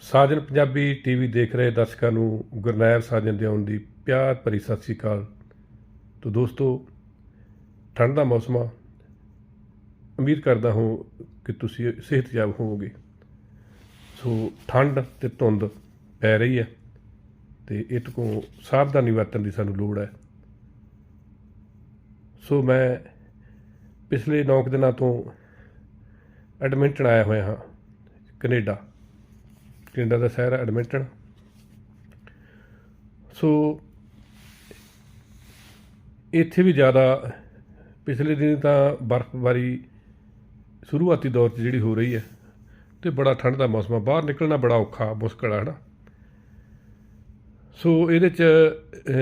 ਸਾਜਨ Punjabi TV ਦੇਖ ਰਹੇ ਦਰਸ਼ਕਾਂ ਨੂੰ ਗੁਰਨੈਬ ਸਾਜਨ ਦੇ ਆਉਣ ਦੀ ਪਿਆਰ ਭਰੀ ਸਤਿ ਸ੍ਰੀ ਅਕਾਲ। ਤੋ ਦੋਸਤੋ, ਠੰਡ ਦਾ ਮੌਸਮ ਆ। ਉਮੀਦ ਕਰਦਾ ਹਾਂ ਕਿ ਤੁਸੀਂ ਸਿਹਤਯਾਬ ਹੋਵੋਗੇ। ਸੋ ਠੰਡ ਤੇ ਧੁੰਦ ਪੈ ਰਹੀ ਹੈ ਤੇ ਇਹ ਤੋਂ ਸਾਵਧਾਨੀ ਵਰਤਣ ਦੀ ਸਾਨੂੰ ਲੋੜ ਹੈ। ਸੋ ਮੈਂ ਪਿਛਲੇ 9 ਦਿਨਾਂ ਤੋਂ ਐਡਮਿੰਟਨ ਆਇਆ ਹੋਇਆ ਹਾਂ ਕੈਨੇਡਾ। ਕੈਨੇਡਾ ਦਾ ਸ਼ਹਿਰ ਹੈ ਐਡਮਿੰਟਨ। ਸੋ ਇੱਥੇ ਵੀ ਜ਼ਿਆਦਾ, ਪਿਛਲੇ ਦਿਨ ਤਾਂ ਬਰਫ਼ਬਾਰੀ ਸ਼ੁਰੂਆਤੀ ਦੌਰ 'ਚ ਜਿਹੜੀ ਹੋ ਰਹੀ ਹੈ, ਤੇ ਬੜਾ ਠੰਡ ਦਾ ਮੌਸਮ ਆ। ਬਾਹਰ ਨਿਕਲਣਾ ਬੜਾ ਔਖਾ, ਮੁਸ਼ਕਲ ਆ, ਹਨਾ? ਸੋ ਇਹਦੇ 'ਚ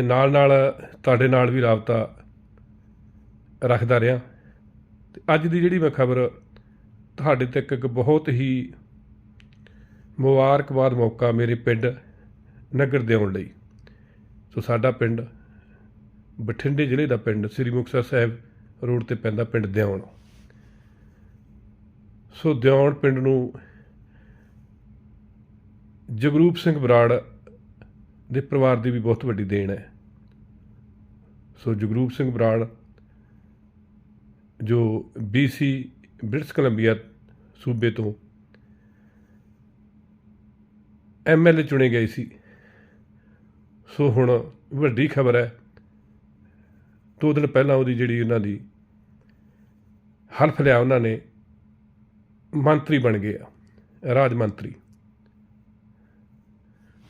ਨਾਲ ਨਾਲ ਤੁਹਾਡੇ ਨਾਲ ਵੀ ਰਾਬਤਾ ਰੱਖਦਾ ਰਿਹਾ। ਤੇ ਅੱਜ ਦੀ ਜਿਹੜੀ ਮੈਂ ਖਬਰ ਤੁਹਾਡੇ ਤੱਕ ਇੱਕ ਬਹੁਤ ਹੀ ਮੁਬਾਰਕਬਾਦ ਮੌਕਾ ਮੇਰੇ ਪਿੰਡ ਨਗਰ ਦੇ ਆਉਣ ਲਈ। ਸੋ ਸਾਡਾ ਪਿੰਡ ਬਠਿੰਡੇ ਜ਼ਿਲ੍ਹੇ ਦਾ ਪਿੰਡ ਸ੍ਰੀ ਮੁਕਤਸਰ ਸਾਹਿਬ ਰੋਡ ਤੇ ਪੈਂਦਾ ਪਿੰਡ ਦਿਉਣ। ਸੋ ਦਿਉਣ ਪਿੰਡ ਨੂੰ ਜਗਰੂਪ ਸਿੰਘ ਬਰਾੜ ਦੇ ਪਰਿਵਾਰ ਦੀ ਵੀ ਬਹੁਤ ਵੱਡੀ ਦੇਣ ਹੈ। ਸੋ ਜਗਰੂਪ ਸਿੰਘ ਬਰਾੜ ਜੋ BC ਬ੍ਰਿਟਿਸ਼ ਕੋਲੰਬੀਆ ਸੂਬੇ ਤੋਂ ਐਮਐਲਏ ਚੁਣੇ ਗਏ ਸੀ। ਸੋ ਹੁਣ ਵੱਡੀ ਖਬਰ ਹੈ। ਦੋ ਦਿਨ ਪਹਿਲਾਂ ਉਹਦੀ ਜਿਹੜੀ ਉਹਨਾਂ ਦੀ ਹਲਫ ਲਿਆ ਉਹਨਾਂ ਨੇ, ਮੰਤਰੀ ਬਣ ਗਏ ਆ, ਰਾਜ ਮੰਤਰੀ।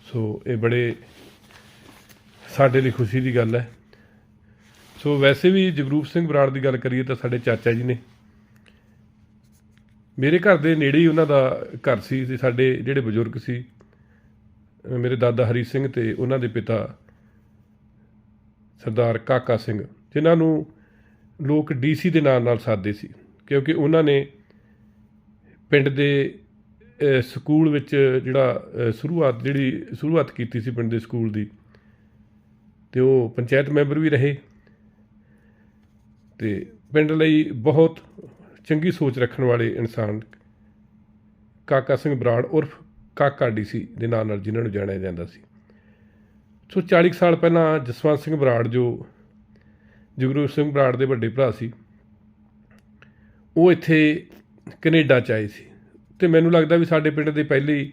ਸੋ ਇਹ ਬੜੇ ਸਾਡੇ ਲਈ ਖੁਸ਼ੀ ਦੀ ਗੱਲ ਹੈ। ਸੋ ਵੈਸੇ ਵੀ ਜਗਰੂਪ ਸਿੰਘ ਬਰਾੜ ਦੀ ਗੱਲ ਕਰੀਏ ਤਾਂ ਸਾਡੇ ਚਾਚਾ ਜੀ ਨੇ। ਮੇਰੇ ਘਰ ਦੇ ਨੇੜੇ ਹੀ ਉਹਨਾਂ ਦਾ ਘਰ ਸੀ ਤੇ ਸਾਡੇ ਜਿਹੜੇ ਬਜ਼ੁਰਗ ਸੀ ਮੇਰੇ ਦਾਦਾ ਹਰੀ ਸਿੰਘ ਤੇ ਉਹਨਾਂ ਦੇ ਪਿਤਾ ਸਰਦਾਰ ਕਾਕਾ ਸਿੰਘ, ਜਿਨ੍ਹਾਂ ਨੂੰ ਲੋਕ ਡੀਸੀ ਦੇ ਨਾਂ ਨਾਲ ਸਾਦੇ ਸੀ, ਕਿਉਂਕਿ ਉਹਨਾਂ ਨੇ ਪਿੰਡ ਦੇ ਸਕੂਲ ਵਿੱਚ ਜਿਹੜਾ ਸ਼ੁਰੂਆਤ ਜਿਹੜੀ ਸ਼ੁਰੂਆਤ ਕੀਤੀ ਸੀ ਪਿੰਡ ਦੇ ਸਕੂਲ ਦੀ, ਤੇ ਉਹ ਪੰਚਾਇਤ ਮੈਂਬਰ ਵੀ ਰਹੇ, ਤੇ ਪਿੰਡ ਲਈ ਬਹੁਤ ਚੰਗੀ ਸੋਚ ਰੱਖਣ ਵਾਲੇ ਇਨਸਾਨ ਕਾਕਾ ਸਿੰਘ ਬਰਾੜ ਉਰਫ ਕਾਕਾ ਡੀਸੀ ਦੇ ਨਾਂ ਨਾਲ ਜਿਨ੍ਹਾਂ ਨੂੰ ਜਾਣਿਆ ਜਾਂਦਾ ਸੀ। ਸੋ 40 ਕੁ ਸਾਲ ਪਹਿਲਾਂ ਜਸਵੰਤ ਸਿੰਘ ਬਰਾੜ, ਜੋ ਜਗਰੂ ਸਿੰਘ ਬਰਾੜ ਦੇ ਵੱਡੇ ਭਰਾ ਸੀ, ਉਹ ਇੱਥੇ ਕੈਨੇਡਾ ਚ ਆਏ ਸੀ। ਤੇ ਮੈਨੂੰ ਲੱਗਦਾ ਵੀ ਸਾਡੇ ਪਿੰਡ ਦੇ ਪਹਿਲੇ ਹੀ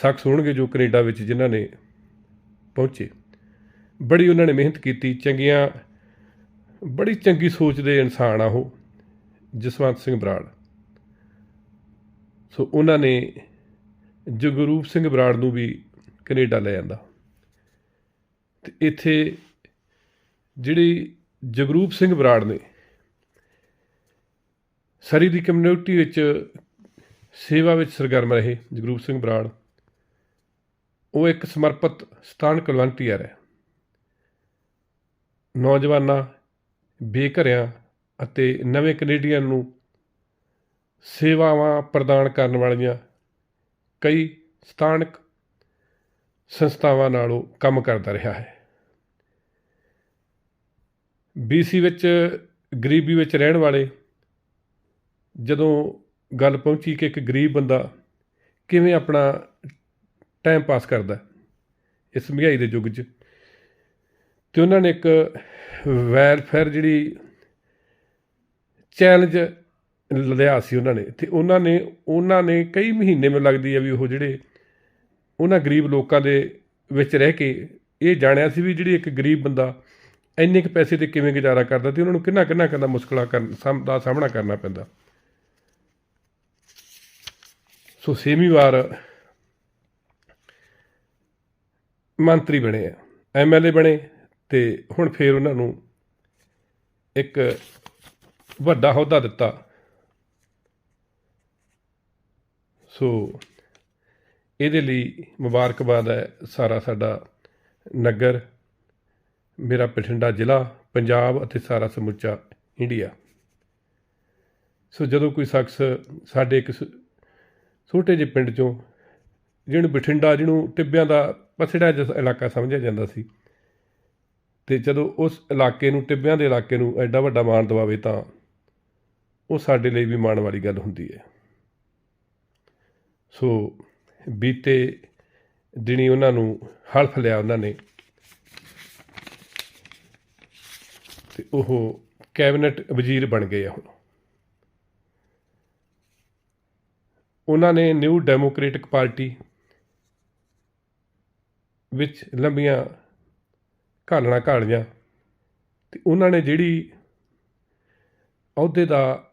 ਸ਼ਖਸ ਹੋਣਗੇ ਜੋ ਕੈਨੇਡਾ ਵਿੱਚ ਜਿਨ੍ਹਾਂ ਨੇ ਪਹੁੰਚੇ। ਬੜੀ ਉਹਨਾਂ ਨੇ ਮਿਹਨਤ ਕੀਤੀ, ਚੰਗੀਆਂ, ਬੜੀ ਚੰਗੀ ਸੋਚ ਦੇ ਇਨਸਾਨ ਆ ਉਹ, ਜਸਵੰਤ ਸਿੰਘ ਬਰਾੜ। ਸੋ ਉਹਨਾਂ ਨੇ ਜਗਰੂਪ ਸਿੰਘ ਬਰਾੜ ਨੂੰ ਵੀ ਕੈਨੇਡਾ ਲੈ ਜਾਂਦਾ ਤੇ ਇੱਥੇ ਜਿਹੜੀ ਜਗਰੂਪ ਸਿੰਘ ਬਰਾੜ ਨੇ, ਸਰੀ ਦੀ ਕਮਿਊਨਿਟੀ ਵਿੱਚ ਸੇਵਾ ਵਿੱਚ ਸਰਗਰਮ ਰਹੇ ਜਗਰੂਪ ਸਿੰਘ ਬਰਾੜ। ਉਹ ਇੱਕ ਸਮਰਪਿਤ ਸਥਾਨਕ ਵਲੰਟੀਅਰ ਹੈ। ਨੌਜਵਾਨਾਂ, ਬੇਘਰਿਆਂ ਅਤੇ ਨਵੇਂ ਕੈਨੇਡੀਅਨ ਨੂੰ ਸੇਵਾਵਾਂ ਪ੍ਰਦਾਨ ਕਰਨ ਵਾਲੀਆਂ ਕਈ ਸਥਾਨਕ ਸੰਸਥਾਵਾਂ ਨਾਲ ਉਹ ਕੰਮ ਕਰਦਾ ਰਿਹਾ ਹੈ। BC ਵਿੱਚ ਗਰੀਬੀ ਵਿੱਚ ਰਹਿਣ ਵਾਲੇ ਜਦੋਂ ਗੱਲ ਪਹੁੰਚੀ ਕਿ ਇੱਕ ਗਰੀਬ ਬੰਦਾ ਕਿਵੇਂ ਆਪਣਾ ਟਾਈਮ ਪਾਸ ਕਰਦਾ ਇਸ ਮਹਿੰਗਾਈ ਦੇ ਯੁੱਗ 'ਚ, ਤੇ ਉਹਨਾਂ ਨੇ ਇੱਕ ਵੈਲਫੇਅਰ ਜਿਹੜੀ ਚੈਲੰਜ ਲਿਆ ਸੀ ਉਹਨਾਂ ਨੇ ਤੇ ਉਹਨਾਂ ਨੇ ਉਹਨਾਂ ਨੇ ਕਈ ਮਹੀਨੇ ਮੈਨੂੰ ਲੱਗਦੀ ਹੈ ਵੀ ਉਹ ਜਿਹੜੇ ਉਹਨਾਂ ਗਰੀਬ ਲੋਕਾਂ ਦੇ ਵਿੱਚ ਰਹਿ ਕੇ ਇਹ ਜਾਣਿਆ ਸੀ ਵੀ ਜਿਹੜੀ ਇੱਕ ਗਰੀਬ ਬੰਦਾ ਇੰਨੇ ਕੁ ਪੈਸੇ ਤੇ ਕਿਵੇਂ ਗੁਜ਼ਾਰਾ ਕਰਦਾ ਤੇ ਉਹਨਾਂ ਨੂੰ ਕਿੰਨਾ ਕਿੰਨਾ ਕਰਨਾ ਮੁਸ਼ਕਲਾਂ ਕਰਨ ਦਾ ਸਾਹਮਣਾ ਕਰਨਾ ਪੈਂਦਾ। ਸੋ ਛੇਵੀਂ ਵਾਰ ਮੰਤਰੀ ਬਣੇ ਆ ਐਮਐਲਏ ਬਣੇ ਤੇ ਹੁਣ ਫੇਰ ਉਹਨਾਂ ਨੂੰ ਇੱਕ ਵੱਡਾ ਅਹੁਦਾ ਦਿੱਤਾ। ਸੋ ਇਹਦੇ ਲਈ ਮੁਬਾਰਕਬਾਦ ਹੈ ਸਾਰਾ ਸਾਡਾ ਨਗਰ, ਮੇਰਾ ਬਠਿੰਡਾ ਜ਼ਿਲ੍ਹਾ, ਪੰਜਾਬ ਅਤੇ ਸਾਰਾ ਸਮੁੱਚਾ ਇੰਡੀਆ। ਸੋ ਜਦੋਂ ਕੋਈ ਸ਼ਖਸ ਸਾਡੇ ਇੱਕ ਛੋਟੇ ਜਿਹੇ ਪਿੰਡ ਚੋਂ ਜਿਹਨੂੰ ਬਠਿੰਡਾ, ਜਿਹਨੂੰ ਟਿੱਬਿਆਂ ਦਾ ਪਸੜਾ ਜਿਹਾ ਇਲਾਕਾ ਸਮਝਿਆ ਜਾਂਦਾ ਸੀ ਤੇ ਜਦੋਂ ਉਸ ਇਲਾਕੇ ਨੂੰ, ਟਿੱਬਿਆਂ ਦੇ ਇਲਾਕੇ ਨੂੰ ਐਡਾ ਵੱਡਾ ਮਾਣ ਦਵਾਵੇ ਤਾਂ ਉਹ ਸਾਡੇ ਲਈ ਵੀ ਮਾਣ ਵਾਲੀ ਗੱਲ ਹੁੰਦੀ ਹੈ। ਸੋ ਬੀਤੇ ਦਿਨੀ ਉਹਨਾਂ ਨੂੰ ਹਲਫ ਲਿਆ ਉਹਨਾਂ ਨੇ ਤੇ ਉਹ ਕੈਬਨਿਟ ਵਜ਼ੀਰ ਬਣ ਗਏ ਆ ਹੁਣ। ਉਹਨਾਂ ਨੇ ਨਿਊ ਡੈਮੋਕ੍ਰੈਟਿਕ ਪਾਰਟੀ ਵਿੱਚ ਲੰਬੀਆਂ ਘਾਲਣਾ ਘਾਲੀਆਂ ਤੇ ਉਹਨਾਂ ਨੇ ਜਿਹੜੀ ਅਹੁਦੇ ਦਾ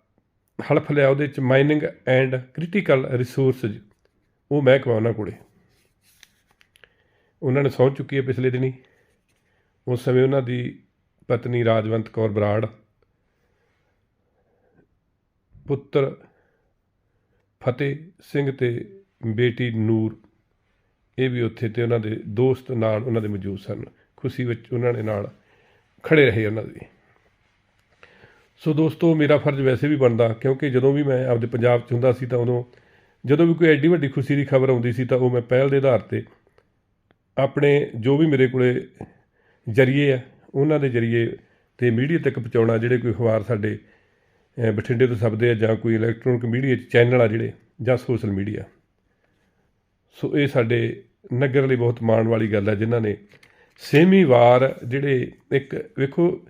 ਹਲਫ ਲਿਆ, ਉਹਦੇ ਚ ਮਾਈਨਿੰਗ ਐਂਡ ਕ੍ਰਿਟੀਕਲ ਰਿਸੋਰਸਜ਼ ਉਹ ਮਹਿਕਮਾ ਉਹਨਾਂ ਕੋਲੇ। ਉਹਨਾਂ ਨੇ ਸਹੁੰ ਚੁੱਕੀ ਹੈ ਪਿਛਲੇ ਦਿਨੀ। ਉਸ ਸਮੇਂ ਉਹਨਾਂ ਦੀ ਪਤਨੀ ਰਾਜਵੰਤ ਕੌਰ ਬਰਾੜ, ਪੁੱਤਰ ਫਤਿਹ ਸਿੰਘ ਤੇ ਬੇਟੀ ਨੂਰ, ਇਹ ਵੀ ਉੱਥੇ ਤੇ ਉਹਨਾਂ ਦੇ ਦੋਸਤ ਨਾਲ ਉਹਨਾਂ ਦੇ ਮੌਜੂਦ ਸਨ। ਖੁਸ਼ੀ ਵਿੱਚ ਉਹਨਾਂ ਨੇ ਨਾਲ ਖੜੇ ਰਹੇ ਉਹਨਾਂ ਦੇ। ਸੋ ਦੋਸਤੋ, ਮੇਰਾ ਫਰਜ਼ ਵੈਸੇ ਵੀ ਬਣਦਾ, ਕਿਉਂਕਿ ਜਦੋਂ ਵੀ ਮੈਂ ਆਪਦੇ ਪੰਜਾਬ 'ਚ ਹੁੰਦਾ ਸੀ ਤਾਂ ਉਦੋਂ ਜਦੋਂ ਵੀ ਕੋਈ ਐਡੀ ਵੱਡੀ ਖੁਸ਼ੀ ਦੀ ਖਬਰ ਆਉਂਦੀ ਸੀ ਤਾਂ ਉਹ ਮੈਂ ਪਹਿਲ ਦੇ ਆਧਾਰ ਤੇ ਆਪਣੇ ਜੋ ਵੀ ਮੇਰੇ ਕੋਲੇ ਜਰੀਏ ਆ, ਉਹਨਾਂ ਦੇ ਜਰੀਏ ਤੇ ਮੀਡੀਆ ਤੱਕ ਪਹੁੰਚਾਉਣਾ, ਜਿਹੜੇ ਕੋਈ ਅਖਬਾਰ ਸਾਡੇ ਬਠਿੰਡੇ ਤੋਂ ਛਪਦੇ ਆ ਜਾਂ ਕੋਈ ਇਲੈਕਟ੍ਰੋਨਿਕ ਮੀਡੀਆ ਚੈਨਲ ਆ ਜਿਹੜੇ, ਜਾਂ ਸੋਸ਼ਲ ਮੀਡੀਆ ਸੋ ਇਹ ਸਾਡੇ ਨਗਰ ਲਈ ਬਹੁਤ ਮਾਣ ਵਾਲੀ ਗੱਲ ਹੈ ਜਿਨ੍ਹਾਂ ਨੇ ਸੇਮੀ ਵਾਰ ਜਿਹੜੇ ਇੱਕ, ਵੇਖੋ,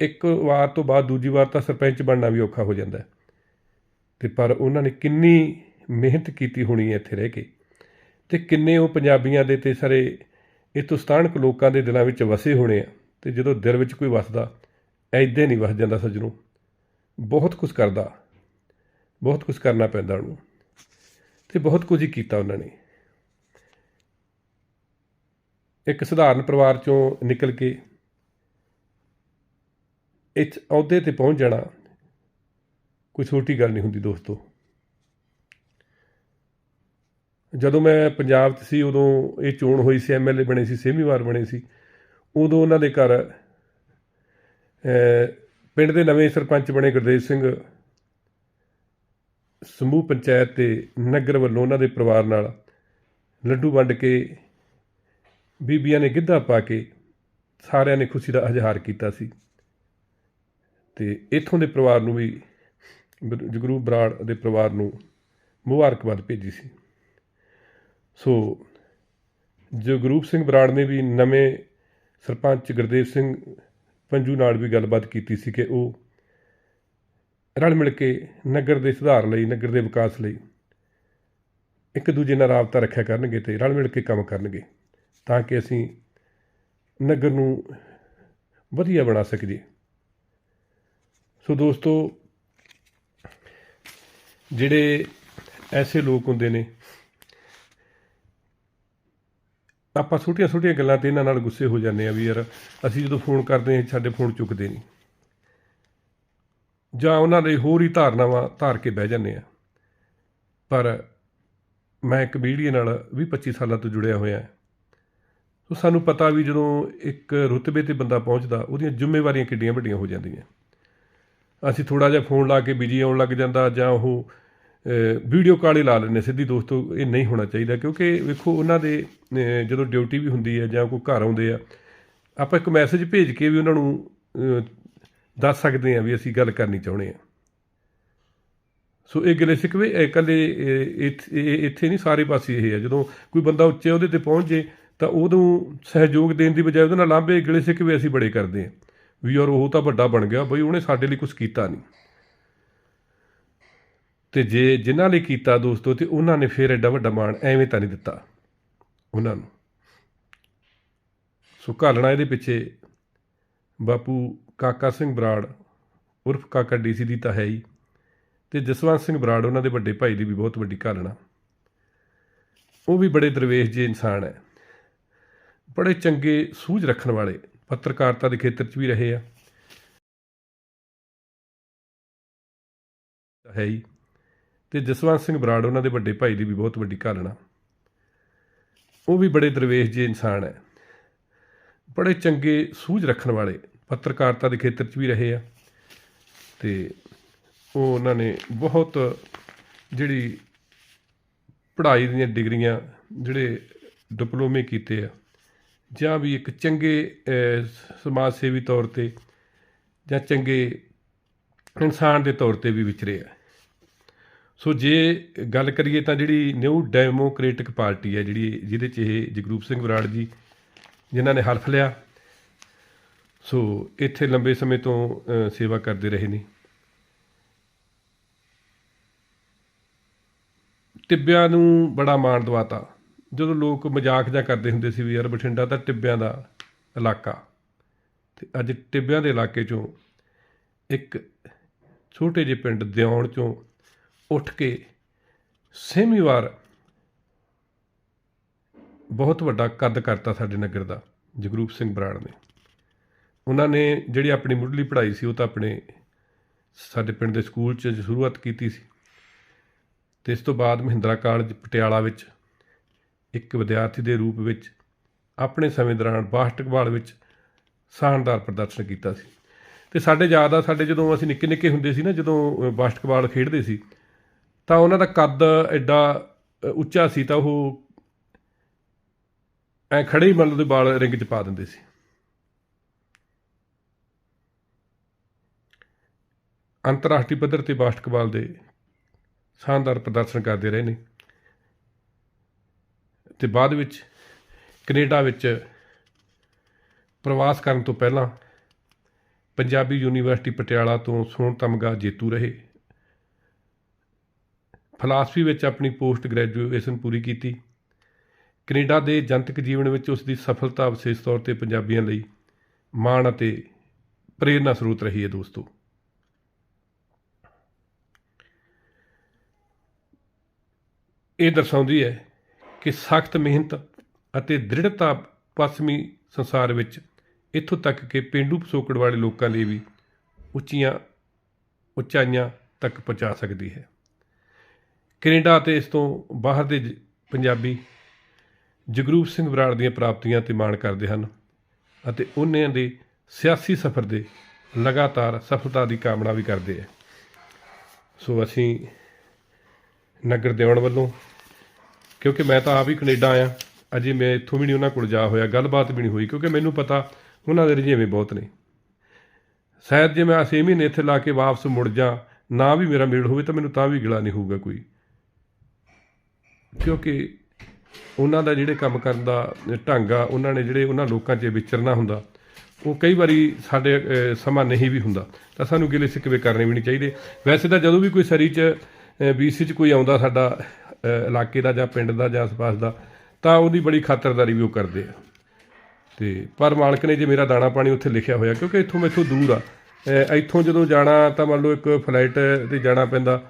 ਇੱਕ ਵਾਰ ਤੋਂ ਬਾਅਦ ਦੂਜੀ ਵਾਰ ਤਾਂ ਸਰਪੰਚ ਬਣਨਾ ਵੀ ਔਖਾ ਹੋ ਜਾਂਦਾ। ਹੈ ਤੇ ਪਰ ਉਹਨਾਂ ਨੇ ਕਿੰਨੀ ਮਿਹਨਤ ਕੀਤੀ ਹੋਣੀ ਹੈ ਇੱਥੇ ਰਹਿ ਕੇ। ਤੇ ਕਿੰਨੇ ਉਹ ਪੰਜਾਬੀਆਂ ਦੇ ਤੇ ਸਾਰੇ ਇਤੁਸਤਾਨਕ ਲੋਕਾਂ ਦੇ ਦਿਲਾਂ ਵਿੱਚ ਵਸੇ ਹੋਣੇ ਆ ਤੇ ਜਦੋਂ ਦਿਲ ਵਿੱਚ ਕੋਈ ਵਸਦਾ, ਐਦਾਂ ਨਹੀਂ ਵਸ ਜਾਂਦਾ ਸੱਜਣੋ। ਬਹੁਤ ਕੁਝ ਕਰਦਾ, ਬਹੁਤ ਕੁਝ ਕਰਨਾ ਪੈਂਦਾ ਉਹਨੂੰ ਤੇ ਬਹੁਤ ਕੁਝ ਹੀ ਕੀਤਾ ਉਹਨਾਂ ਨੇ। ਇੱਕ ਸਧਾਰਨ ਪਰਿਵਾਰ ਚੋਂ ਨਿਕਲ ਕੇ ਇਸ ਅਹੁਦੇ ਤੇ ਪਹੁੰਚ ਜਾਣਾ ਕੋਈ ਛੋਟੀ ਗੱਲ ਨਹੀਂ ਹੁੰਦੀ ਦੋਸਤੋ। ਜਦੋਂ ਮੈਂ ਪੰਜਾਬ 'ਚ ਸੀ, ਉਦੋਂ ਇਹ ਚੋਣ ਹੋਈ ਸੀ ਐਮਐਲਏ ਬਣੇ ਸੀ ਸੇਮੀਵਾਰ ਬਣੇ ਸੀ, ਉਦੋਂ ਉਹਨਾਂ ਦੇ ਘਰ ਪਿੰਡ ਦੇ ਨਵੇਂ ਸਰਪੰਚ ਬਣੇ ਗੁਰਦੇਵ ਸਿੰਘ ਸਮੂਹ ਪੰਚਾਇਤ ਤੇ ਨਗਰ ਵੱਲੋਂ ਉਹਨਾਂ ਦੇ ਪਰਿਵਾਰ ਨਾਲ ਲੱਡੂ ਵੰਡ ਕੇ, ਬੀਬੀਆਂ ਨੇ ਗਿੱਧਾ ਪਾ ਕੇ ਸਾਰਿਆਂ ਨੇ ਖੁਸ਼ੀ ਦਾ ਇਜ਼ਹਾਰ ਕੀਤਾ ਸੀ। ਤੇ ਇੱਥੋਂ ਦੇ ਪਰਿਵਾਰ ਨੂੰ ਵੀ ਜਗਰੂ ਬਰਾੜ ਦੇ ਪਰਿਵਾਰ ਨੂੰ ਮੁਬਾਰਕਬਾਦ ਭੇਜੀ ਸੀ। ਸੋ ਜਗਰੂਪ ਸਿੰਘ ਬਰਾੜ ਨੇ ਵੀ ਨਵੇਂ ਸਰਪੰਚ ਗੁਰਦੇਵ ਸਿੰਘ ਪੰਜੂ ਨਾਲ ਵੀ ਗੱਲਬਾਤ ਕੀਤੀ ਸੀ ਕਿ ਉਹ ਰਲ ਮਿਲ ਕੇ ਨਗਰ ਦੇ ਸੁਧਾਰ ਲਈ, ਨਗਰ ਦੇ ਵਿਕਾਸ ਲਈ ਇੱਕ ਦੂਜੇ ਨਾਲ ਰਾਬਤਾ ਰੱਖਿਆ ਕਰਨਗੇ ਤੇ ਰਲ ਮਿਲ ਕੇ ਕੰਮ ਕਰਨਗੇ ਤਾਂ ਕਿ ਅਸੀਂ ਨਗਰ ਨੂੰ ਵਧੀਆ ਬਣਾ ਸਕੀਏ। ਸੋ ਦੋਸਤੋ, ਜਿਹੜੇ ਐਸੇ ਲੋਕ ਹੁੰਦੇ ਨੇ ਆਪਾਂ ਛੋਟੀਆਂ ਛੋਟੀਆਂ ਗੱਲਾਂ ਤੇ ਇਹਨਾਂ ਨਾਲ ਗੁੱਸੇ ਹੋ ਜਾਂਦੇ ਆ ਵੀ ਯਾਰ ਅਸੀਂ ਜਦੋਂ ਫੋਨ ਕਰਦੇ ਹਾਂ, ਸਾਡੇ ਫੋਨ ਚੁੱਕਦੇ ਨਹੀਂ। ਜਾਂ ਉਹਨਾਂ ਦੇ ਹੋਰ ਹੀ ਧਾਰਨਾਵਾਂ ਧਾਰ ਕੇ ਬਹਿ ਜਾਂਦੇ ਆ ਪਰ ਮੈਂ ਇੱਕ ਮੀਡੀਆ ਨਾਲ 20 25 ਸਾਲਾਂ ਤੋਂ ਜੁੜਿਆ ਹੋਇਆ ਸੋ ਸਾਨੂੰ ਪਤਾ ਵੀ ਜਦੋਂ ਇੱਕ ਰੁਤਬੇ ਤੇ ਬੰਦਾ ਪਹੁੰਚਦਾ, ਉਹਦੀਆਂ ਜ਼ਿੰਮੇਵਾਰੀਆਂ ਕਿੱਡੀਆਂ ਵੱਡੀਆਂ ਹੋ ਜਾਂਦੀਆਂ। ਅਸੀਂ ਥੋੜਾ ਜਿਹਾ ਫੋਨ ਲਾ ਕੇ ਬਿਜ਼ੀ ਆਉਣ ਲੱਗ ਜਾਂਦਾ ਜਾਂ ਉਹ ਵੀਡੀਓ ਕਾਲ ਹੀ ਲਾ ਲੈਂਦੇ ਸਿੱਧੀ ਦੋਸਤੋ ਇਹ ਨਹੀਂ ਹੋਣਾ ਚਾਹੀਦਾ ਕਿਉਂਕਿ ਵੇਖੋ ਉਹਨਾਂ ਦੇ ਜਦੋਂ ਡਿਊਟੀ ਵੀ ਹੁੰਦੀ ਹੈ ਜਾਂ ਕੋਈ ਘਰ ਆਉਂਦੇ ਆ ਆਪਾਂ ਇੱਕ ਮੈਸੇਜ ਭੇਜ ਕੇ ਵੀ ਉਹਨਾਂ ਨੂੰ ਦੱਸ ਸਕਦੇ ਆ ਵੀ ਅਸੀਂ ਗੱਲ ਕਰਨੀ ਚਾਹੁੰਦੇ ਆ ਸੋ ਇਹ ਗਿਲੇ ਸਿਕਵੇ ਇਕੱਲੇ ਇਹ, ਇੱਥੇ ਨਹੀਂ ਸਾਰੇ ਪਾਸੇ ਇਹ ਹੈ। ਜਦੋਂ ਕੋਈ ਬੰਦਾ ਉੱਚੇ ਉਹਦੇ ਤੇ ਪਹੁੰਚ ਜੇ ਤਾਂ ਉਦੋਂ ਸਹਿਯੋਗ ਦੇਣ ਦੀ ਬਜਾਏ ਉਹਦੇ ਨਾਲ ਲਾਂਭੇ ਗਿਲੇ ਸਿਕਵੇ ਅਸੀਂ ਬੜੇ ਕਰਦੇ ਆ ਵੀ ਯਾਰ ਉਹ ਤਾਂ ਵੱਡਾ ਬਣ ਗਿਆ ਬਈ ਉਹਨੇ ਸਾਡੇ ਲਈ ਕੁਝ ਕੀਤਾ ਨਹੀਂ। ਤੇ ਜੇ ਜਿਨ੍ਹਾਂ ਲਈ ਕੀਤਾ ਦੋਸਤੋ ਤੇ ਉਹਨਾਂ ਨੇ ਫਿਰ ਐਡਾ ਵੱਡਾ ਮਾਣ ਐਵੇਂ ਤਾਂ ਨਹੀਂ ਦਿੱਤਾ ਉਹਨਾਂ ਨੂੰ। ਸੋ ਘਾਲਣਾ ਇਹਦੇ ਪਿੱਛੇ ਬਾਪੂ ਕਾਕਾ ਸਿੰਘ ਬਰਾੜ, ਉਰਫ ਕਾਕਾ ਡੀਸੀ ਦੀ ਤਾਂ ਹੈ ਹੀ, ਤੇ ਜਸਵੰਤ ਸਿੰਘ ਬਰਾੜ ਉਹਨਾਂ ਦੇ ਵੱਡੇ ਭਾਈ ਦੀ ਵੀ ਬਹੁਤ ਵੱਡੀ ਘਾਲਣਾ। ਉਹ ਵੀ ਬੜੇ ਦਰਵੇਸ਼ ਜੇ ਇਨਸਾਨ ਹੈ। ਬੜੇ ਚੰਗੇ ਸੂਝ ਰੱਖਣ ਵਾਲੇ ਪੱਤਰਕਾਰਤਾ ਦੇ ਖੇਤਰ 'ਚ ਵੀ ਰਹੇ ਆ। ਹੈ ਹੀ। ਤੇ ਜਸਵੰਤ ਸਿੰਘ ਬਰਾੜ, ਉਹਨਾਂ ਦੇ ਵੱਡੇ ਭਾਈ ਦੀ ਵੀ ਬਹੁਤ ਵੱਡੀ ਘਾਲਣਾ। ਉਹ ਵੀ ਬੜੇ ਦਰਵੇਸ਼ ਜਿਹੇ ਇਨਸਾਨ ਹੈ। ਬੜੇ ਚੰਗੇ ਸੂਝ ਰੱਖਣ ਵਾਲੇ ਪੱਤਰਕਾਰਤਾ ਦੇ ਖੇਤਰ 'ਚ ਵੀ ਰਹੇ ਆ। ਤੇ ਉਹ ਉਹਨਾਂ ਨੇ ਬਹੁਤ ਜਿਹੜੀ ਪੜ੍ਹਾਈ ਦੀਆਂ ਡਿਗਰੀਆਂ, ਜਿਹੜੇ ਡਿਪਲੋਮੇ ਕੀਤੇ ਆ, ਜਾਂ ਵੀ ਇੱਕ ਚੰਗੇ ਸਮਾਜ ਸੇਵੀ ਤੌਰ ਤੇ ਜਾਂ ਚੰਗੇ ਇਨਸਾਨ ਦੇ ਤੌਰ ਤੇ ਵੀ ਵਿਚਰੇ ਆ। ਸੋ ਜੇ ਗੱਲ ਕਰੀਏ ਤਾਂ ਜਿਹੜੀ ਨਿਊ ਡੈਮੋਕ੍ਰੈਟਿਕ ਪਾਰਟੀ ਹੈ, ਜਿਹੜੀ ਜਿਹਦੇ 'ਚ ਇਹ ਜਗਰੂਪ ਸਿੰਘ ਬਰਾੜ ਜੀ, ਜਿਨ੍ਹਾਂ ਨੇ ਹਲਫ ਲਿਆ, ਸੋ ਇੱਥੇ ਲੰਬੇ ਸਮੇਂ ਤੋਂ ਸੇਵਾ ਕਰਦੇ ਰਹੇ ਨੇ। ਟਿੱਬਿਆਂ ਨੂੰ ਬੜਾ ਮਾਣ ਦਵਾਤਾ। ਜਦੋਂ ਲੋਕ ਮਜ਼ਾਕ ਜਾਂ ਕਰਦੇ ਹੁੰਦੇ ਸੀ ਵੀ ਯਾਰ ਬਠਿੰਡਾ ਤਾਂ ਟਿੱਬਿਆਂ ਦਾ ਇਲਾਕਾ। ਤੇ ਅੱਜ ਟਿੱਬਿਆਂ ਦੇ ਇਲਾਕੇ ਚੋਂ ਇੱਕ ਛੋਟੇ ਜਿਹੇ ਪਿੰਡ ਦਿਉਣ ਚੋਂ ਉੱਠ ਕੇ ਛੇਵੀਂ ਵਾਰ ਬਹੁਤ ਵੱਡਾ ਕੱਦ ਕਰਤਾ ਸਾਡੇ ਨਗਰ ਦਾ, ਜਗਰੂਪ ਸਿੰਘ ਬਰਾੜ ਨੇ। ਉਹਨਾਂ ਨੇ ਜਿਹੜੀ ਆਪਣੀ ਮੁੱਢਲੀ ਪੜ੍ਹਾਈ ਸੀ, ਉਹ ਤਾਂ ਆਪਣੇ ਸਾਡੇ ਪਿੰਡ ਦੇ ਸਕੂਲ 'ਚ ਸ਼ੁਰੂਆਤ ਕੀਤੀ ਸੀ। ਤੇ ਇਸ ਤੋਂ ਬਾਅਦ ਮਹਿੰਦਰਾ ਕਾਲਜ ਪਟਿਆਲਾ ਵਿੱਚ ਇੱਕ ਵਿਦਿਆਰਥੀ ਦੇ ਰੂਪ ਵਿੱਚ ਆਪਣੇ ਸਮੇਂ ਦੌਰਾਨ ਬਾਸ਼ਟਕਬਾਲ ਵਿੱਚ ਸ਼ਾਨਦਾਰ ਪ੍ਰਦਰਸ਼ਨ ਕੀਤਾ ਸੀ। ਤੇ ਸਾਡੇ ਯਾਦ ਆ, ਸਾਡੇ ਜਦੋਂ ਅਸੀਂ ਨਿੱਕੇ ਨਿੱਕੇ ਹੁੰਦੇ ਸੀ ਨਾ, ਜਦੋਂ ਬਾਸ਼ਟਕਬਾਲ ਖੇਡਦੇ ਸੀ ਤਾਂ ਉਹਨਾਂ ਦਾ ਕੱਦ ਐਡਾ ਉੱਚਾ ਸੀ ਤਾਂ ਉਹ ਐ ਖੜੇ ਹੀ ਮਤਲਬ ਦੇ ਬਾਲ ਰਿੰਗ 'ਚ ਪਾ ਦਿੰਦੇ ਸੀ। ਅੰਤਰਰਾਸ਼ਟਰੀ ਪੱਧਰ ਤੇ ਬਾਸਕਟਬਾਲ ਦੇ ਸ਼ਾਨਦਾਰ ਪ੍ਰਦਰਸ਼ਨ ਕਰਦੇ ਰਹੇ ਨੇ। ਤੇ ਬਾਅਦ ਵਿੱਚ ਕੈਨੇਡਾ ਵਿੱਚ ਪ੍ਰਵਾਸ ਕਰਨ ਤੋਂ ਪਹਿਲਾਂ ਪੰਜਾਬੀ ਯੂਨੀਵਰਸਿਟੀ ਪਟਿਆਲਾ ਤੋਂ ਸੋਨ ਤਮਗਾ ਜੇਤੂ ਰਹੇ। ਫਲਸਫੀ ਵਿੱਚ ਆਪਣੀ ਪੋਸਟ ਗ੍ਰੈਜੂਏਸ਼ਨ ਪੂਰੀ ਕੀਤੀ। ਕੈਨੇਡਾ ਦੇ ਜਨਤਕ ਜੀਵਨ ਵਿੱਚ ਉਸ ਦੀ ਸਫਲਤਾ ਵਿਸ਼ੇਸ਼ ਤੌਰ ਤੇ ਪੰਜਾਬੀਆਂ ਲਈ ਮਾਣ ਅਤੇ ਪ੍ਰੇਰਨਾ ਸਰੋਤ ਰਹੀ ਹੈ ਦੋਸਤੋ। ਇਹ ਦਰਸਾਉਂਦੀ ਹੈ ਕਿ ਸਖਤ ਮਿਹਨਤ ਅਤੇ ਦ੍ਰਿੜਤਾ ਪੱਛਮੀ ਸੰਸਾਰ ਵਿੱਚ ਇੱਥੋਂ ਤੱਕ ਕਿ ਪਿੰਡੂ ਪਿਛੋਕੜ ਵਾਲੇ ਲੋਕਾਂ ਲਈ ਵੀ ਉੱਚੀਆਂ, ਉਚਾਈਆਂ ਤੱਕ ਪਹੁੰਚਾ ਸਕਦੀ ਹੈ। ਕੈਨੇਡਾ ਅਤੇ ਇਸ ਤੋਂ ਬਾਹਰ ਦੇ ਜ- ਪੰਜਾਬੀ ਜਗਰੂਪ ਸਿੰਘ ਬਰਾੜ ਦੀਆਂ ਪ੍ਰਾਪਤੀਆਂ ਤੇ ਮਾਣ ਕਰਦੇ ਹਨ ਅਤੇ ਉਹਨਾਂ ਦੇ ਸਿਆਸੀ ਸਫ਼ਰ ਦੇ ਲਗਾਤਾਰ ਸਫਲਤਾ ਦੀ ਕਾਮਨਾ ਵੀ ਕਰਦੇ ਹੈ ਸੋ ਅਸੀਂ ਨਗਰ ਦੇਵਣ ਵੱਲੋਂ, ਕਿਉਂਕਿ ਮੈਂ ਤਾਂ ਆਪ ਹੀ ਕੈਨੇਡਾ ਆਇਆ, ਅਜੇ ਮੈਂ ਇੱਥੋਂ ਵੀ ਨਹੀਂ ਉਹਨਾਂ ਕੋਲ ਜਾ ਹੋਇਆ, ਗੱਲਬਾਤ ਵੀ ਨਹੀਂ ਹੋਈ, ਕਿਉਂਕਿ ਮੈਨੂੰ ਪਤਾ ਉਹਨਾਂ ਦੇ ਰੁਝੇਵੇਂ ਬਹੁਤ ਨੇ। ਸ਼ਾਇਦ ਜੇ ਮੈਂ 6 ਮਹੀਨੇ ਇੱਥੇ ਲਾ ਕੇ ਵਾਪਸ ਮੁੜ ਜਾ ਨਾ ਵੀ ਮੇਰਾ ਮੇਲ ਹੋਵੇ ਤਾਂ ਮੈਨੂੰ ਤਾਂ ਵੀ ਗਿਲਾ ਨਹੀਂ ਹੋਊਗਾ ਕੋਈ। ਕਿਉਂਕਿ ਉਹਨਾਂ ਦਾ ਜਿਹੜੇ ਕੰਮ ਕਰਨ ਦਾ ਢੰਗ ਆ, ਉਹਨਾਂ ਨੇ ਜਿਹੜੇ ਉਹਨਾਂ ਲੋਕਾਂ 'ਚ ਵਿਚਰਨਾ ਹੁੰਦਾ, ਉਹ ਕਈ ਵਾਰੀ ਸਾਡੇ ਸਮਾਂ ਨਹੀਂ ਵੀ ਹੁੰਦਾ। ਤਾਂ ਸਾਨੂੰ ਗਿਲੇ ਸਿੱਕਵੇ ਕਰਨੇ ਵੀ ਨਹੀਂ ਚਾਹੀਦੇ। ਵੈਸੇ ਤਾਂ ਜਦੋਂ ਵੀ ਕੋਈ ਸਰੀ 'ਚ ਬੀਸੀ 'ਚ ਕੋਈ ਆਉਂਦਾ ਸਾਡਾ ਇਲਾਕੇ ਦਾ ਜਾਂ ਪਿੰਡ ਦਾ ਜਾਂ ਆਸ-ਪਾਸ ਦਾ, ਤਾਂ ਉਹਦੀ ਬੜੀ ਖਾਤਰਦਾਰੀ ਵੀ ਉਹ ਕਰਦੇ ਆ। ਤੇ ਪਰ ਮਾਲਕ ਨੇ ਜੇ ਮੇਰਾ ਦਾਣਾ ਪਾਣੀ ਉੱਥੇ ਲਿਖਿਆ ਹੋਇਆ, ਕਿਉਂਕਿ ਇੱਥੋਂ ਮੈਥੋਂ ਦੂਰ ਆ। ਇੱਥੋਂ ਜਦੋਂ ਜਾਣਾ ਤਾਂ ਮੰਨ ਲਓ ਇੱਕ ਫਲਾਈਟ ਤੇ ਜਾਣਾ ਪੈਂਦਾ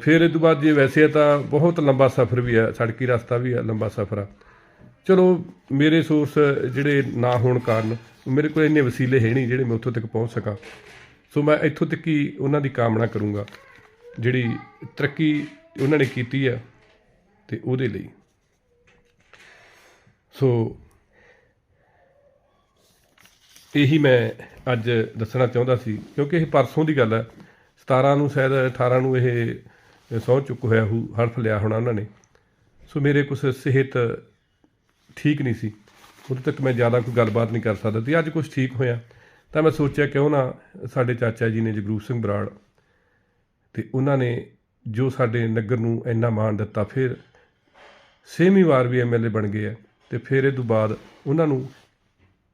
ਫਿਰ ਇਹ ਤੋਂ ਬਾਅਦ ਜੇ ਵੈਸੇ ਆ ਤਾਂ ਬਹੁਤ ਲੰਬਾ ਸਫ਼ਰ ਵੀ ਹੈ, ਸੜਕੀ ਰਸਤਾ ਵੀ ਹੈ, ਲੰਬਾ ਸਫ਼ਰ ਆ। ਚਲੋ, ਮੇਰੇ ਸੋਰਸ ਜਿਹੜੇ ਨਾ ਹੋਣ ਕਾਰਨ ਮੇਰੇ ਕੋਲ ਇੰਨੇ ਵਸੀਲੇ ਹੈ ਨਹੀਂ ਜਿਹੜੇ ਮੈਂ ਉੱਥੋਂ ਤੱਕ ਪਹੁੰਚ ਸਕਾਂ। ਸੋ ਮੈਂ ਇੱਥੋਂ ਤੱਕ ਹੀ ਉਹਨਾਂ ਦੀ ਕਾਮਨਾ ਕਰੂੰਗਾ, ਜਿਹੜੀ ਤਰੱਕੀ ਉਹਨਾਂ ਨੇ ਕੀਤੀ ਆ ਤੇ ਉਹਦੇ ਲਈ। ਸੋ ਇਹੀ ਮੈਂ ਅੱਜ ਦੱਸਣਾ ਚਾਹੁੰਦਾ ਸੀ, ਕਿਉਂਕਿ ਇਹ ਪਰਸੋਂ ਦੀ ਗੱਲ ਹੈ। 17 ਨੂੰ ਸ਼ਾਇਦ 18 ਨੂੰ ਇਹ ਸਹੁੰ ਚੁੱਕ ਹੋਇਆ ਹੂ ਹਰਫ ਲਿਆ ਹੋਣਾ ਉਹਨਾਂ ਨੇ। ਸੋ ਮੇਰੇ ਕੁਛ ਸਿਹਤ ਠੀਕ ਨਹੀਂ ਸੀ। ਉਦੋਂ ਤੱਕ ਮੈਂ ਜ਼ਿਆਦਾ ਕੋਈ ਗੱਲਬਾਤ ਨਹੀਂ ਕਰ ਸਕਦਾ ਤੇ ਅੱਜ ਕੁਝ ਠੀਕ ਹੋਇਆ, ਤਾਂ ਮੈਂ ਸੋਚਿਆ ਕਿਉਂ ਨਾ ਸਾਡੇ ਚਾਚਾ ਜੀ ਨੇ ਜਗਰੂਪ ਸਿੰਘ ਬਰਾੜ ਤੇ ਉਹਨਾਂ ਨੇ ਜੋ ਸਾਡੇ ਨਗਰ ਨੂੰ ਇੰਨਾ ਮਾਣ ਦਿੱਤਾ, ਫਿਰ ਛੇਵੀਂ ਵਾਰ ਵੀ ਐਮਐਲਏ ਬਣ ਗਏ ਆ ਤੇ ਫਿਰ ਇਹ ਤੋਂ ਬਾਅਦ ਉਹਨਾਂ ਨੂੰ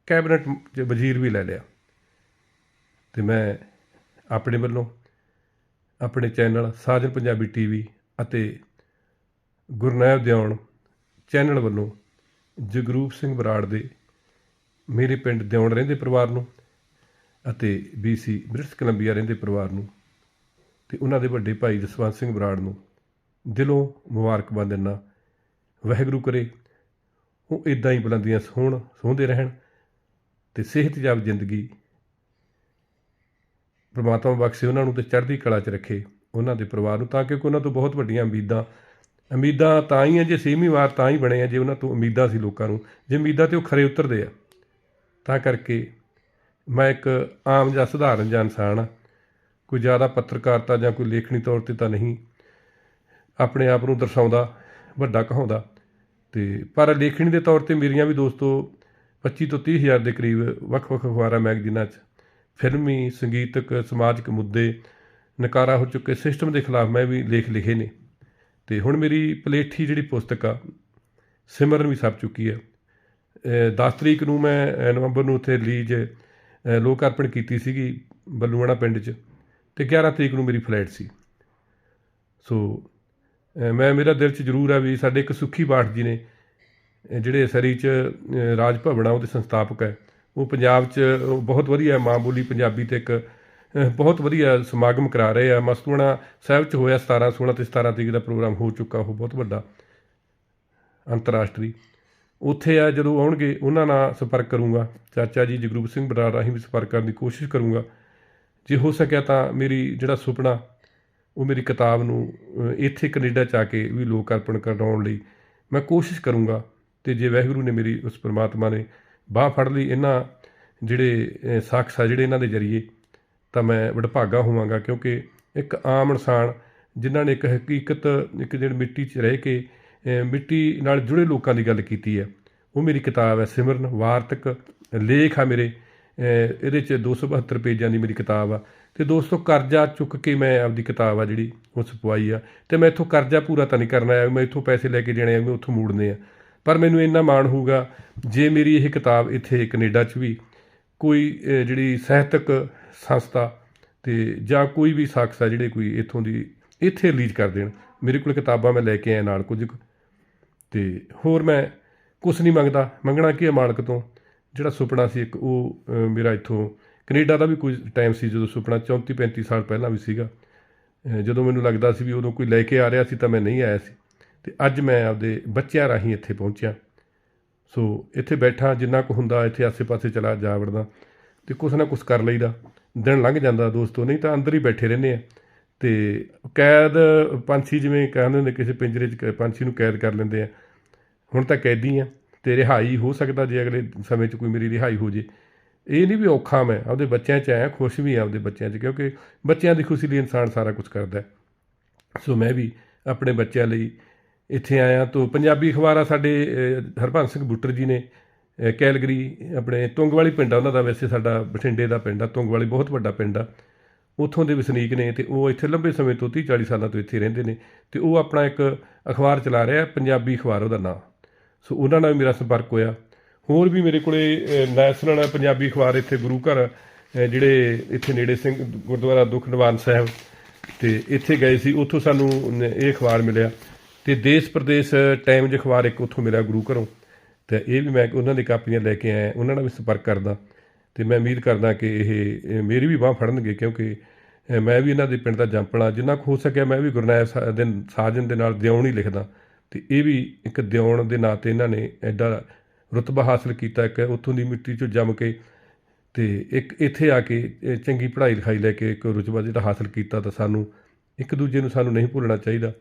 ਕੈਬਨਿਟ 'ਚ ਵਜ਼ੀਰ ਵੀ ਲੈ ਲਿਆ। ਤੇ ਮੈਂ ਆਪਣੇ ਵੱਲੋਂ ਆਪਣੇ ਚੈਨਲ ਸਾਜਨ ਪੰਜਾਬੀ ਟੀਵੀ ਅਤੇ ਗੁਰਨੈਬ ਦਿਉਣ ਚੈਨਲ ਵੱਲੋਂ ਜਗਰੂਪ ਸਿੰਘ ਬਰਾੜ ਦੇ ਮੇਰੇ ਪਿੰਡ ਦਿਉਣ ਰਹਿੰਦੇ ਪਰਿਵਾਰ ਨੂੰ ਅਤੇ ਬੀਸੀ ਬ੍ਰਿਟਿਸ਼ ਕੋਲੰਬੀਆ ਰਹਿੰਦੇ ਪਰਿਵਾਰ ਨੂੰ ਤੇ ਉਹਨਾਂ ਦੇ ਵੱਡੇ ਭਾਈ ਜਸਵੰਤ ਸਿੰਘ ਬਰਾੜ ਨੂੰ ਦਿਲੋਂ ਮੁਬਾਰਕਬਾਦ ਦਿੰਦਾ ਵਾਹਿਗੁਰੂ ਕਰੇ, ਉਹ ਇਦਾਂ ਹੀ ਬੁਲੰਦੀਆਂ ਸੋਹਣ ਸੋਹਦੇ ਰਹਿਣ ਤੇ ਸਿਹਤਯਾਬ ਜ਼ਿੰਦਗੀ ਪ੍ਰਮਾਤਮਾ ਬਖਸ਼ੇ ਉਹਨਾਂ ਨੂੰ ਤੇ ਚੜ੍ਹਦੀ ਕਲਾ 'ਚ ਰੱਖੇ ਉਹਨਾਂ ਦੇ ਪਰਿਵਾਰ ਨੂੰ, ਤਾਂ ਕਿ ਉਹਨਾਂ ਤੋਂ ਬਹੁਤ ਵੱਡੀਆਂ ਉਮੀਦਾਂ ਉਮੀਦਾਂ ਤਾਂ ਹੀ ਹੈ ਜੇ ਛੇਵੀਂ ਵਾਰ ਤਾਂ ਹੀ ਬਣੇ ਆ, ਜੇ ਉਹਨਾਂ ਤੋਂ ਉਮੀਦਾਂ ਸੀ ਲੋਕਾਂ ਨੂੰ, ਜੇ ਉਮੀਦਾਂ ਤੇ ਉਹ ਖਰੇ ਉਤਰਦੇ ਆ। ਤਾਂ ਕਰਕੇ ਮੈਂ ਇੱਕ ਆਮ ਜਾਂ ਸਧਾਰਨ ਜਿਹਾ ਇਨਸਾਨ ਆ, ਕੋਈ ਜ਼ਿਆਦਾ ਪੱਤਰਕਾਰਤਾ ਜਾਂ ਕੋਈ ਲੇਖਣੀ ਤੌਰ ਤੇ ਤਾਂ ਨਹੀਂ ਆਪਣੇ ਆਪ ਨੂੰ ਦਰਸਾਉਂਦਾ, ਵੱਡਾ ਕਹਾਉਂਦਾ। ਤੇ ਪਰ ਲੇਖਣੀ ਦੇ ਤੌਰ ਤੇ ਮੇਰੀਆਂ ਵੀ ਦੋਸਤੋ 25 ਤੋਂ 30 ਹਜ਼ਾਰ ਦੇ ਕਰੀਬ ਵੱਖ-ਵੱਖ ਅਖਬਾਰਾਂ, ਮੈਗਜ਼ੀਨਾਂ 'ਚ ਫਿਲਮੀ ਸੰਗੀਤਕ ਸਮਾਜਿਕ ਮੁੱਦੇ ਨਕਾਰਾ ਹੋ ਚੁੱਕੇ ਸਿਸਟਮ ਦੇ ਖਿਲਾਫ ਮੈਂ ਵੀ ਲੇਖ ਲਿਖੇ ਨੇ। ਤੇ ਹੁਣ ਮੇਰੀ ਪਲੇਠੀ ਜਿਹੜੀ ਪੁਸਤਕ ਆ ਸਿਮਰਨ ਵੀ ਛਪ ਚੁੱਕੀ ਹੈ। ਅ, 10 ਤਰੀਕ ਨੂੰ ਮੈਂ ਨਵੰਬਰ ਨੂੰ ਉੱਥੇ ਰਿਲੀਜ਼ ਲੋਕ ਅਰਪਣ ਕੀਤੀ ਸੀਗੀ ਬੱਲੂਆਣਾ ਪਿੰਡ 'ਚ ਤੇ 11 ਤਰੀਕ ਨੂੰ ਮੇਰੀ ਫਲਾਈਟ ਸੀ। ਸੋ ਮੈਂ ਮੇਰਾ ਦਿਲ 'ਚ ਜ਼ਰੂਰ ਆ ਵੀ ਸਾਡੇ ਇੱਕ ਸੁੱਖੀ ਬਾਠ ਜੀ ਨੇ ਜਿਹੜੇ ਸਰੀ 'ਚ ਰਾਜ ਭਵਨ ਆ ਉਹਦੇ ਸੰਸਥਾਪਕ ਹੈ। ਉਹ ਪੰਜਾਬ 'ਚ ਬਹੁਤ ਵਧੀਆ ਮਾਂ ਬੋਲੀ ਪੰਜਾਬੀ ਤੇ ਇੱਕ ਬਹੁਤ ਵਧੀਆ ਸਮਾਗਮ ਕਰਾ ਰਹੇ ਆ। ਮਸਤੂਣਾ ਸਾਹਿਬ 'ਚ ਹੋਇਆ 17 16 ਤੇ 17 ਤਰੀਕ ਦਾ ਪ੍ਰੋਗਰਾਮ ਹੋ ਚੁੱਕਾ, ਉਹ ਬਹੁਤ ਵੱਡਾ ਅੰਤਰਰਾਸ਼ਟਰੀ। ਉੱਥੇ ਆ ਜਦੋਂ ਆਉਣਗੇ, ਉਹਨਾਂ ਨਾਲ ਸੰਪਰਕ ਕਰੂੰਗਾ। ਚਾਚਾ ਜੀ ਜਗਰੂਪ ਸਿੰਘ ਬਰਾੜ ਰਾਹੀਂ ਵੀ ਸੰਪਰਕ ਕਰਨ ਦੀ ਕੋਸ਼ਿਸ਼ ਕਰੂੰਗਾ। ਜੇ ਹੋ ਸਕਿਆ ਤਾਂ ਮੇਰੀ ਜਿਹੜਾ ਸੁਪਨਾ, ਉਹ ਮੇਰੀ ਕਿਤਾਬ ਨੂੰ ਇੱਥੇ ਕੈਨੇਡਾ ਚ ਆ ਕੇ ਵੀ ਲੋਕ ਅਰਪਣ ਕਰਾਉਣ ਲਈ ਮੈਂ ਕੋਸ਼ਿਸ਼ ਕਰੂੰਗਾ। ਤੇ ਜੇ ਵਾਹਿਗੁਰੂ ਨੇ ਮੇਰੀ ਉਸ ਪ੍ਰਮਾਤਮਾ ਨੇ ਬਾਹ ਫੜ ਲਈ ਇਹਨਾਂ ਜਿਹੜੇ ਅ, ਸ਼ਖਸ ਆ ਜਿਹੜੇ ਇਹਨਾਂ ਦੇ ਜ਼ਰੀਏ ਤਾਂ ਮੈਂ ਵਡਭਾਗਾ ਹੋਵਾਂਗਾ ਕਿਉਂਕਿ ਇੱਕ ਆਮ ਇਨਸਾਨ ਜਿਨ੍ਹਾਂ ਨੇ ਇੱਕ ਹਕੀਕਤ ਇੱਕ ਜਿਹੜੀ ਮਿੱਟੀ 'ਚ ਰਹਿ ਕੇ ਮਿੱਟੀ ਨਾਲ ਜੁੜੇ ਲੋਕਾਂ ਦੀ ਗੱਲ ਕੀਤੀ ਹੈ ਉਹ ਮੇਰੀ ਕਿਤਾਬ ਹੈ ਸਿਮਰਨ ਵਾਰਤਕ ਲੇਖ ਆ ਮੇਰੇ ਇਹਦੇ 'ਚ 272 ਪੇਜਾਂ ਦੀ ਮੇਰੀ ਕਿਤਾਬ ਆ ਤੇ ਦੋਸਤੋ ਕਰਜ਼ਾ ਚੁੱਕ ਕੇ ਮੈਂ ਆਪਦੀ ਕਿਤਾਬ ਆ ਜਿਹੜੀ ਉਹ ਛਪਵਾਈ ਆ ਤੇ ਮੈਂ ਇੱਥੋਂ ਕਰਜ਼ਾ ਪੂਰਾ ਤਾਂ ਨਹੀਂ ਕਰਨਾ ਆਇਆ ਮੈਂ ਇੱਥੋਂ ਪੈਸੇ ਲੈ ਕੇ ਦੇਣੇ ਆ ਮੈਂ ਉੱਥੋਂ ਮੋੜਨੇ ਆ ਪਰ ਮੈਨੂੰ ਇੰਨਾ ਮਾਣ ਹੋਊਗਾ, ਜੇ ਮੇਰੀ ਇਹ ਕਿਤਾਬ ਇੱਥੇ ਕੈਨੇਡਾ 'ਚ ਵੀ ਕੋਈ ਜਿਹੜੀ ਸਾਹਿਤਕ ਸੰਸਥਾ ਤੇ ਜਾਂ ਕੋਈ ਵੀ ਸ਼ਖਸ ਆ ਜਿਹੜੇ ਕੋਈ ਇੱਥੋਂ ਦੀ ਇੱਥੇ ਰਿਲੀਜ਼ ਕਰ ਦੇਣ, ਮੇਰੇ ਕੋਲ ਕਿਤਾਬਾਂ ਮੈਂ ਲੈ ਕੇ ਆਇਆ ਨਾਲ ਕੁਝ ਕੁ। ਤੇ ਹੋਰ ਮੈਂ ਕੁਝ ਨਹੀਂ ਮੰਗਦਾ, ਮੰਗਣਾ ਕੀ ਹੈ ਮਾਲਕ ਤੋਂ? ਜਿਹੜਾ ਸੁਪਨਾ ਸੀ ਇੱਕ, ਉਹ ਮੇਰਾ ਇੱਥੋਂ ਕੈਨੇਡਾ ਦਾ ਵੀ ਕੋਈ ਟਾਈਮ ਸੀ ਜਦੋਂ ਸੁਪਨਾ 34 35 ਸਾਲ ਪਹਿਲਾਂ ਵੀ ਸੀਗਾ। ਜਦੋਂ ਮੈਨੂੰ ਲੱਗਦਾ ਸੀ ਵੀ ਉਦੋਂ ਕੋਈ ਲੈ ਕੇ ਆ ਰਿਹਾ ਸੀ ਤਾਂ ਮੈਂ ਨਹੀਂ ਆਇਆ ਸੀ। ਤੇ ਅੱਜ ਮੈਂ ਆਪਦੇ ਬੱਚਿਆਂ ਰਾਹੀਂ ਇੱਥੇ ਪਹੁੰਚਿਆ। ਸੋ ਇੱਥੇ ਬੈਠਾ, ਜਿੰਨਾ ਕੁ ਹੁੰਦਾ ਇੱਥੇ ਆਸੇ-ਪਾਸੇ ਚਲਾ ਜਾ ਵੜਦਾ ਤੇ ਕੁਛ ਨਾ ਕੁਛ ਕਰ ਲਈਦਾ। ਦਿਨ ਲੰਘ ਜਾਂਦਾ ਦੋਸਤੋ, ਨਹੀਂ ਤਾਂ ਅੰਦਰ ਹੀ ਬੈਠੇ ਰਹਿੰਦੇ ਆ। ਤੇ ਕੈਦ ਪੰਛੀ ਜਿਵੇਂ ਕਹਿੰਦੇ ਹੁੰਦੇ, ਕਿਸੇ ਪਿੰਜਰੇ 'ਚ ਕ- ਪੰਛੀ ਨੂੰ ਕੈਦ ਕਰ ਲੈਂਦੇ ਆ। ਹੁਣ ਤਾਂ ਕੈਦੀ ਆ ਤੇ ਰਿਹਾਈ ਹੋ ਸਕਦਾ ਜੇ ਅਗਲੇ ਸਮੇਂ 'ਚ ਕੋਈ ਮੇਰੀ ਰਿਹਾਈ ਹੋ ਜੇ। ਇਹ ਨਹੀਂ ਵੀ ਔਖਾ ਮੈਂ ਆਪਦੇ ਬੱਚਿਆਂ 'ਚ ਆਇਆ, ਖੁਸ਼ ਵੀ ਆ ਆਪਦੇ ਬੱਚਿਆਂ 'ਚ, ਕਿਉਂਕਿ ਬੱਚਿਆਂ ਦੀ ਖੁਸ਼ੀ ਲਈ ਇਨਸਾਨ ਸਾਰਾ ਕੁਝ ਕਰਦਾ। ਸੋ ਮੈਂ ਵੀ ਆਪਣੇ ਬੱਚਿਆਂ ਲਈ ਇੱਥੇ ਆਇਆ ਤੋਂ ਪੰਜਾਬੀ ਅਖਬਾਰ ਆ ਸਾਡੇ ਅ, ਸਿੰਘ ਬੁੱਟਰ ਜੀ ਨੇ ਕੈਲਗਰੀ ਆਪਣੇ ਤੁੰਗਵਾਲੀ ਪਿੰਡ ਆ ਉਹਨਾਂ ਦਾ ਵੈਸੇ ਸਾਡਾ ਬਠਿੰਡੇ ਦਾ ਪਿੰਡ ਆ ਤੁੰਗਵਾਲੀ ਬਹੁਤ ਵੱਡਾ ਪਿੰਡ ਆ। ਉੱਥੋਂ ਦੇ ਵਸਨੀਕ ਨੇ ਤੇ ਉਹ ਇੱਥੇ ਲੰਬੇ ਸਮੇਂ ਤੋਂ 30 40 ਸਾਲਾਂ ਤੋਂ ਇੱਥੇ ਰਹਿੰਦੇ ਨੇ ਤੇ ਉਹ ਆਪਣਾ ਇੱਕ ਅਖਬਾਰ ਚਲਾ ਰਿਹਾ ਪੰਜਾਬੀ ਅਖਬਾਰ ਉਹਦਾ ਨਾਂ ਸੋ ਉਹਨਾਂ ਨਾਲ ਮੇਰਾ ਸੰਪਰਕ ਹੋਇਆ। ਹੋਰ ਵੀ ਮੇਰੇ ਕੋਲੇ ਨੈਸ਼ਨਲ ਪੰਜਾਬੀ ਅਖਬਾਰ ਇੱਥੇ ਗੁਰੂ ਘਰ ਜਿਹੜੇ ਇੱਥੇ ਨੇੜੇ ਸਿੰਘ ਗੁਰਦੁਆਰਾ ਦੁੱਖ ਨਿਵਾਰਨ ਸਾਹਿਬ ਤੇ ਇੱਥੇ ਗਏ ਸੀ ਉੱਥੋਂ ਸਾਨੂੰ ਇਹ ਅਖਬਾਰ ਮਿਲਿਆ। ਤੇ ਦੇਸ਼ ਪ੍ਰਦੇਸ਼ ਟਾਈਮਜ਼ ਅਖਬਾਰ ਇੱਕ ਉੱਥੋਂ ਮਿਲਿਆ ਗੁਰੂ ਘਰੋਂ। ਤੇ ਇਹ ਵੀ ਮੈਂ ਉਹਨਾਂ ਦੀ ਕਾਪੀਆਂ ਲੈ ਕੇ ਆਇਆ, ਉਹਨਾਂ ਨਾਲ ਵੀ ਸੰਪਰਕ ਕਰਦਾ। ਤੇ ਮੈਂ ਉਮੀਦ ਕਰਦਾ ਕਿ ਇਹ ਮੇਰੀ ਵੀ ਬਾਹ ਫੜਨਗੇ ਕਿਉਂਕਿ ਮੈਂ ਵੀ ਇਹਨਾਂ ਦੇ ਪਿੰਡ ਦਾ ਜੰਪਣਾ ਜਿੰਨਾ ਕੁ ਹੋ ਸਕਿਆ ਮੈਂ ਵੀ ਗੁਰਨਾਇਬ ਸਾ- ਦੇ ਸਾਜਨ ਦੇ ਨਾਲ ਦਿਉਣ ਹੀ ਲਿਖਦਾ। ਤੇ ਇਹ ਵੀ ਇੱਕ ਦਿਉਣ ਦੇ ਨਾਂ ਤੇ ਇਹਨਾਂ ਨੇ ਐਡਾ ਰੁਤਬਾ ਹਾਸਲ ਕੀਤਾ ਕਿ ਉੱਥੋਂ ਦੀ ਮਿੱਟੀ ਚੋਂ ਜੰਮ ਕੇ। ਤੇ ਇੱਕ ਇੱਥੇ ਆ ਕੇ ਚੰਗੀ ਪੜ੍ਹਾਈ ਲਿਖਾਈ ਲੈ ਕੇ ਇੱਕ ਰੁਤਬਾ ਜਿਹੜਾ ਹਾਸਲ ਕੀਤਾ ਤਾਂ ਸਾਨੂੰ ਇੱਕ ਦੂਜੇ ਨੂੰ ਸਾਨੂੰ ਨਹੀਂ ਭੁੱਲਣਾ ਚਾਹੀਦਾ।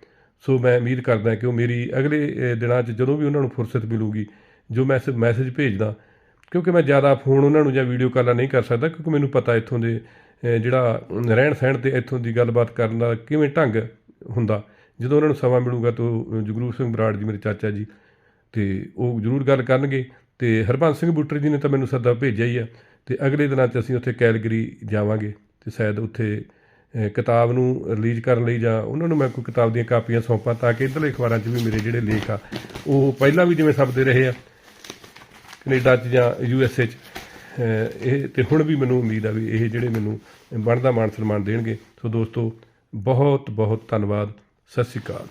ਸੋ ਮੈਂ ਉਮੀਦ ਕਰਦਾ ਕਿ ਉਹ ਮੇਰੀ ਅਗਲੇ ਦਿਨਾਂ 'ਚ ਜਦੋਂ ਵੀ ਉਹਨਾਂ ਨੂੰ ਫੁਰਸਤ ਮਿਲੂਗੀ, ਜੋ ਮੈਂ ਮੈਸੇਜ ਭੇਜਦਾ, ਕਿਉਂਕਿ ਮੈਂ ਜ਼ਿਆਦਾ ਫੋਨ ਉਹਨਾਂ ਨੂੰ ਜਾਂ ਵੀਡੀਓ ਕਾਲਾਂ ਨਹੀਂ ਕਰ ਸਕਦਾ, ਕਿਉਂਕਿ ਮੈਨੂੰ ਪਤਾ ਇੱਥੋਂ ਦੇ ਜਿਹੜਾ ਰਹਿਣ ਸਹਿਣ ਤੇ ਇੱਥੋਂ ਦੀ ਗੱਲਬਾਤ ਕਰਨ ਦਾ ਕਿਵੇਂ ਢੰਗ ਹੁੰਦਾ। ਜਦੋਂ ਉਹਨਾਂ ਨੂੰ ਸਮਾਂ ਮਿਲੂਗਾ ਤਾਂ ਉਹ ਜਗਰੂਪ ਸਿੰਘ ਬਰਾੜ ਜੀ, ਮੇਰੇ ਚਾਚਾ ਜੀ, ਤੇ ਉਹ ਜ਼ਰੂਰ ਗੱਲ ਕਰਨਗੇ। ਤੇ ਹਰਬੰਸ ਸਿੰਘ ਬੁੱਟਰ ਜੀ ਨੇ ਤਾਂ ਮੈਨੂੰ ਸੱਦਾ ਭੇਜਿਆ ਹੀ ਆ, ਤੇ ਅਗਲੇ ਦਿਨਾਂ 'ਚ ਅਸੀਂ ਉੱਥੇ ਕੈਲਗਰੀ ਜਾਵਾਂਗੇ, ਤੇ ਸ਼ਾਇਦ ਉੱਥੇ ਕਿਤਾਬ ਨੂੰ ਰਿਲੀਜ਼ ਕਰਨ ਲਈ ਜਾਂ ਉਹਨਾਂ ਨੂੰ ਮੈਂ ਕੋਈ ਕਿਤਾਬ ਦੀਆਂ ਕਾਪੀਆਂ ਸੌਂਪਾਂ ਤਾਂ ਕਿ ਇੱਧਰਲੇ ਅਖਬਾਰਾਂ 'ਚ ਵੀ ਮੇਰੇ ਜਿਹੜੇ ਲੇਖ ਆ, ਉਹ ਪਹਿਲਾਂ ਵੀ ਜਿਵੇਂ ਛਪਦੇ ਰਹੇ ਆ, ਕੈਨੇਡਾ 'ਚ ਜਾਂ ਯੂ ਐਸ ਏ 'ਚ। ਇਹ ਤੇ ਹੁਣ ਵੀ ਮੈਨੂੰ ਉਮੀਦ ਆ ਵੀ ਇਹ ਜਿਹੜੇ ਮੈਨੂੰ ਬਣਦਾ ਮਾਨ ਸਨਮਾਨ ਦੇਣਗੇ। ਸੋ ਦੋਸਤੋ ਬਹੁਤ ਬਹੁਤ ਧੰਨਵਾਦ। ਸਤਿ ਸ਼੍ਰੀ ਅਕਾਲ।